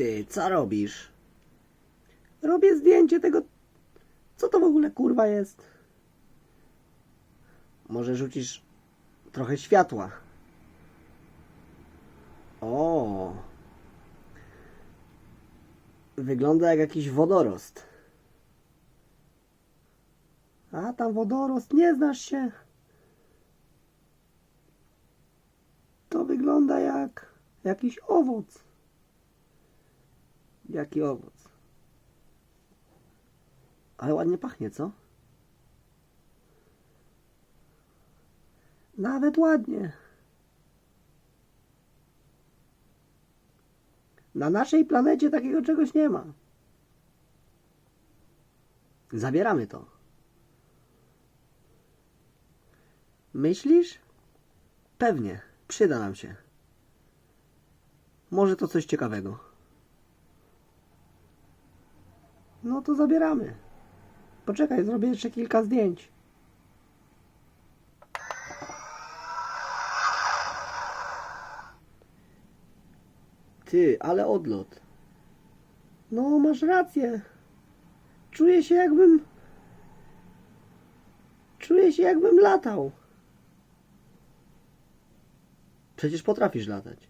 Ty, co robisz? Robię zdjęcie tego. Co to w ogóle kurwa jest? Może rzucisz trochę światła. O. Wygląda jak jakiś wodorost. A tam wodorost, nie znasz się. To wygląda jak jakiś owoc. Jaki owoc? Ale ładnie pachnie, co? Nawet ładnie. Na naszej planecie takiego czegoś nie ma. Zabieramy to. Myślisz? Pewnie, przyda nam się. Może to coś ciekawego. No to zabieramy. Poczekaj, zrobię jeszcze kilka zdjęć. Ty, ale odlot. No, masz rację. Czuję się jakbym. Czuję się jakbym latał. Przecież potrafisz latać.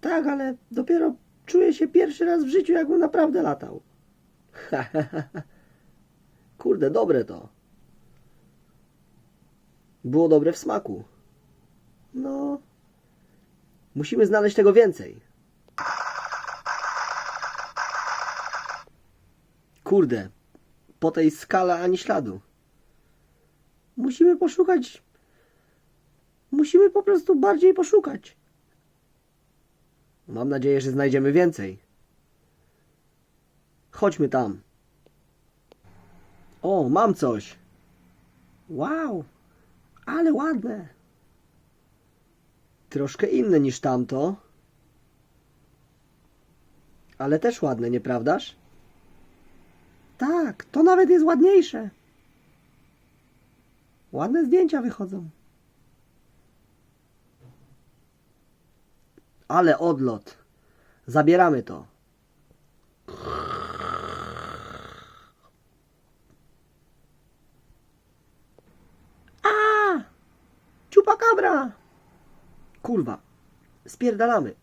Tak, ale dopiero czuję się pierwszy raz w życiu, jakbym naprawdę latał. Kurde, dobre to. Było dobre w smaku. No. Musimy znaleźć tego więcej. Kurde, po tej skale ani śladu. Musimy poszukać. Musimy po prostu bardziej poszukać. Mam nadzieję, że znajdziemy więcej. Chodźmy tam. O, mam coś. Wow, ale ładne. Troszkę inne niż tamto. Ale też ładne, nieprawdaż? Tak, to nawet jest ładniejsze. Ładne zdjęcia wychodzą. Ale odlot. Zabieramy to. A! Ciupakabra! Kurwa. Spierdalamy.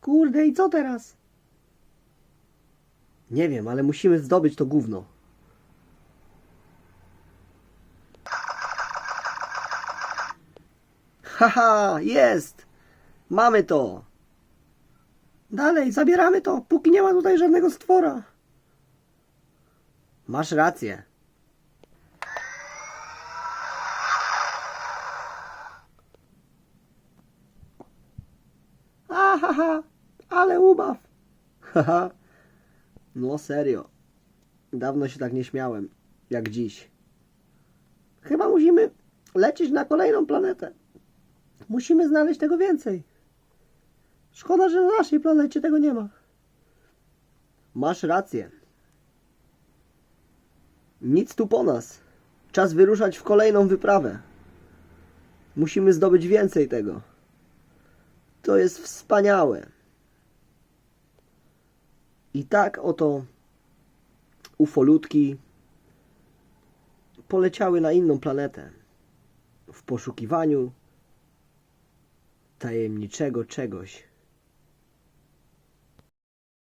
Kurde, i co teraz? Nie wiem, ale musimy zdobyć to gówno. Haha, jest! Mamy to! Dalej, zabieramy to, póki nie ma tutaj żadnego stwora. Masz rację. Ahaha, ale ubaw. Haha, no serio. Dawno się tak nie śmiałem, jak dziś. Chyba musimy lecieć na kolejną planetę. Musimy znaleźć tego więcej. Szkoda, że na naszej planecie tego nie ma. Masz rację. Nic tu po nas. Czas wyruszać w kolejną wyprawę. Musimy zdobyć więcej tego. To jest wspaniałe. I tak oto ufolutki poleciały na inną planetę w poszukiwaniu tajemniczego czegoś.